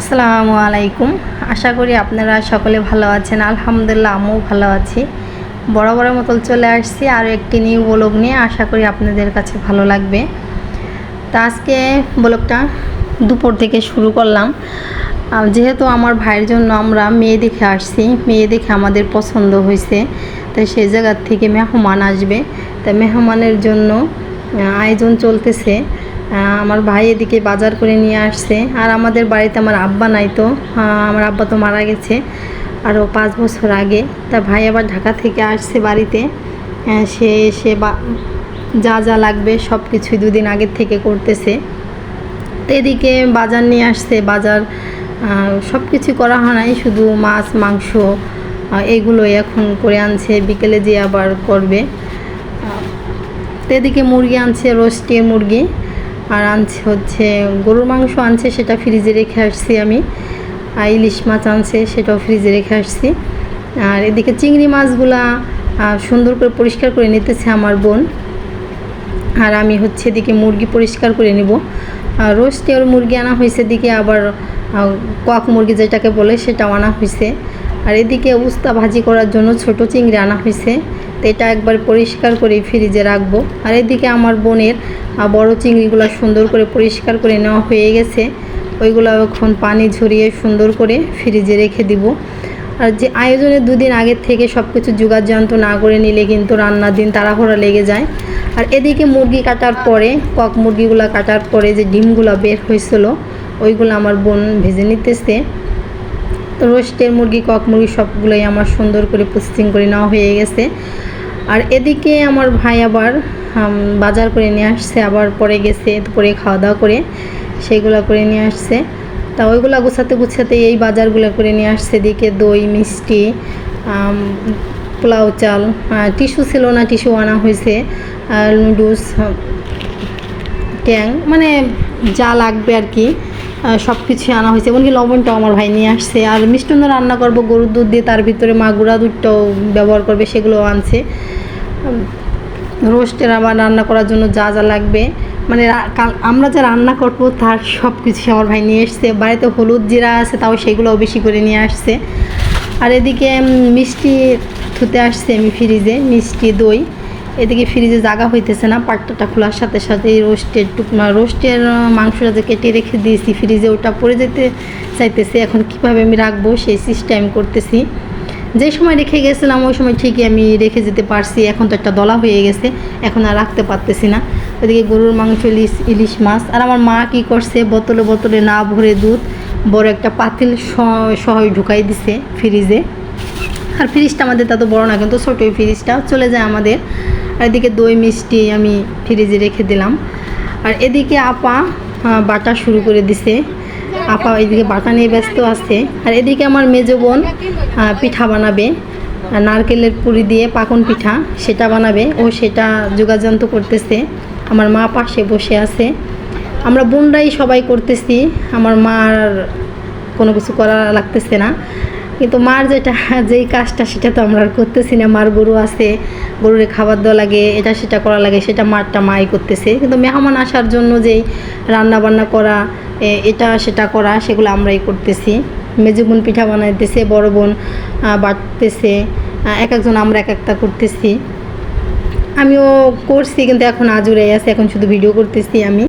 আসসালামু আলাইকুম। আশা করি আপনারা সকলে ভালো আছেন। আলহামদুলিল্লাহ, আমিও ভালো আছি। বড় বড় মতো চলে আসছি আরও একটি নিউ ব্লগ নিয়ে। আশা করি আপনাদের কাছে ভালো লাগবে। তা আজকে ব্লগটা দুপুর থেকে শুরু করলাম। যেহেতু আমার ভাইয়ের জন্য আমরা মেয়ে দেখে আসছি, মেয়ে দেখে আমাদের পছন্দ হয়েছে, তাই সেই জায়গার থেকে মেহমান আসবে। তাই মেহমানের জন্য আয়োজন চলতেছে। আমার ভাই এদিকে বাজার করে নিয়ে আসছে। আর আমাদের বাড়িতে আমার আব্বা নাই তো। আমার আব্বা তো মারা গেছে আরও পাঁচ বছর আগে। তা ভাই আবার ঢাকা থেকে আসছে বাড়িতে। সে এসে বা যা যা লাগবে সব কিছুই দুদিন আগের থেকে করতেছে। তো এদিকে বাজার নিয়ে আসছে, বাজার সব কিছু করা হয় নাই। শুধু মাছ, মাংস এগুলোই এখন করে আনছে। বিকেলে যে আবার করবে। তো এদিকে মুরগি আনছে রোস্টের মুরগি। আর আনছে হচ্ছে, গরুর মাংস আনছে, সেটা ফ্রিজে রেখে আসছি আমি। আর ইলিশ মাছ আনছে, সেটাও ফ্রিজে রেখে আসছি। আর এদিকে চিংড়ি মাছগুলা সুন্দর করে পরিষ্কার করে নিতেছে আমার বোন। আর আমি হচ্ছে এদিকে মুরগি পরিষ্কার করে নিব। আর রোস্টের মুরগি আনা হয়েছে, এদিকে আবার কক মুরগি যেটাকে বলে, সেটাও আনা হয়েছে। আর এদিকে উস্তা ভাজি করার জন্য ছোট চিংড়ি আনা হয়েছে। তো এটা একবার পরিষ্কার করে ফ্রিজে রাখব। আর এদিকে আমার বোনের বড় চিংড়িগুলো সুন্দর করে পরিষ্কার করে নেওয়া হয়ে গেছে। ওইগুলো এখন পানি ঝরিয়ে সুন্দর করে ফ্রিজে রেখে দিব। আর যে আয়োজনের দুদিন আগের থেকে সব কিছু যোগাযন্ত্র না করে নিলে কিন্তু রান্নার দিন তাড়াহুড়া লেগে যায়। আর এদিকে মুরগি কাটার পরে, কক মুরগিগুলো কাটার পরে যে ডিমগুলো বের হয়েছিল, ওইগুলো আমার বোন ভেজে নিতেছে। তো রোস্টের মুরগি, কক মুরগি সবগুলোই আমার সুন্দর করে পুস্টিং করে নেওয়া হয়ে গেছে। আর এদিকে আমার ভাই আবার বাজার করে নিয়ে আসছে, আবার পরে গেছে পরে খাওয়া দাওয়া করে, সেগুলো করে নিয়ে আসছে। তা ওইগুলো গুছাতে গুছাতে এই বাজারগুলো করে নিয়ে আসছে, এদিকে দই, মিষ্টি পোলাও চাল টিস্যু ছিল না, টিস্যু আনা হয়েছে নুডলস ট্যাং মানে যা লাগবে আর কি। সব কিছুই আনা হয়েছে। এমনকি লবণটাও আমার ভাই নিয়ে আসছে। আর মিষ্টান্ন রান্না করব, গরুর দুধ দিয়ে তার ভিতরে মা গুঁড়া দুধটাও ব্যবহার করবে, সেগুলোও আনছে। রোস্টের আবার রান্না করার জন্য যা যা লাগবে। মানে আমরা যা রান্না করব, তার সব কিছু আমার ভাই নিয়ে এসছে। বাড়িতে হলুদ জিরা আছে, তাও সেগুলোও বেশি করে নিয়ে আসছে। আর এদিকে মিষ্টি থুতে আসছে আমি ফ্রিজে, মিষ্টি দই। এদিকে ফ্রিজে জাগা হইতেছে না পাট্টাটা খোলার সাথে সাথে রোস্টের টুকমা রোস্টের মাংসটা যে কেটে রেখে দিয়েছি, ফ্রিজে ওটা পড়ে যেতে চাইতেছে, এখন কীভাবে আমি রাখব সেই সিস্টেম করতেছি। যে সময় রেখে গেছিলাম, ওই সময় ঠিকই আমি রেখে যেতে পারছি, এখন তো একটা দলা হয়ে গেছে, এখন আর রাখতে পারতেছি না। ওদিকে গরুর মাংস, ইলিশ ইলিশ মাছ, আর আমার মা কি করছে, বোতলে বোতলে না ভরে দুধ, বড় একটা পাতিল সহ ঢুকাই দিছে ফ্রিজে। আর ফ্রিজটা আমাদের তত বড় না, কিন্তু ছোটো ফ্রিজটা, চলে যায় আমাদের। আর এদিকে দই মিষ্টি আমি ফ্রিজে রেখে দিলাম। আর এদিকে আপা বাটা শুরু করে দিছে। আপা এদিকে বাটা নিয়ে ব্যস্ত আছে। আর এদিকে আমার মেজো বোন পিঠা বানাবে। নারকেলের পুরি দিয়ে পাকন পিঠা সেটা বানাবে। ও সেটা যোগাযন্ত করতেছে। আমার মা পাশে বসে আছে। আমরা বোনরাই সবাই করতেছি। আমার মার কোনো কিছু করা লাগতেছে না। কিন্তু মার যেটা, যেই কাজটা সেটা তো আমরা আর করতেছি না। মার গরু আছে, গরুরে খাবার দেওয়া লাগে, এটা সেটা করা লাগে, সেটা মারটা মাই করতেছে। কিন্তু মেহমান আসার জন্য যেই রান্না বান্না করা এটা সেটা করা, সেগুলো আমরাই করতেছি। মেজো বোন পিঠা বানাইতেছে, বড় বোন বাটতেছে এক একজন আমরা এক একটা করতেছি। আমিও করছি, কিন্তু এখন আজুরে আছে, এখন শুধু ভিডিও করতেছি আমি।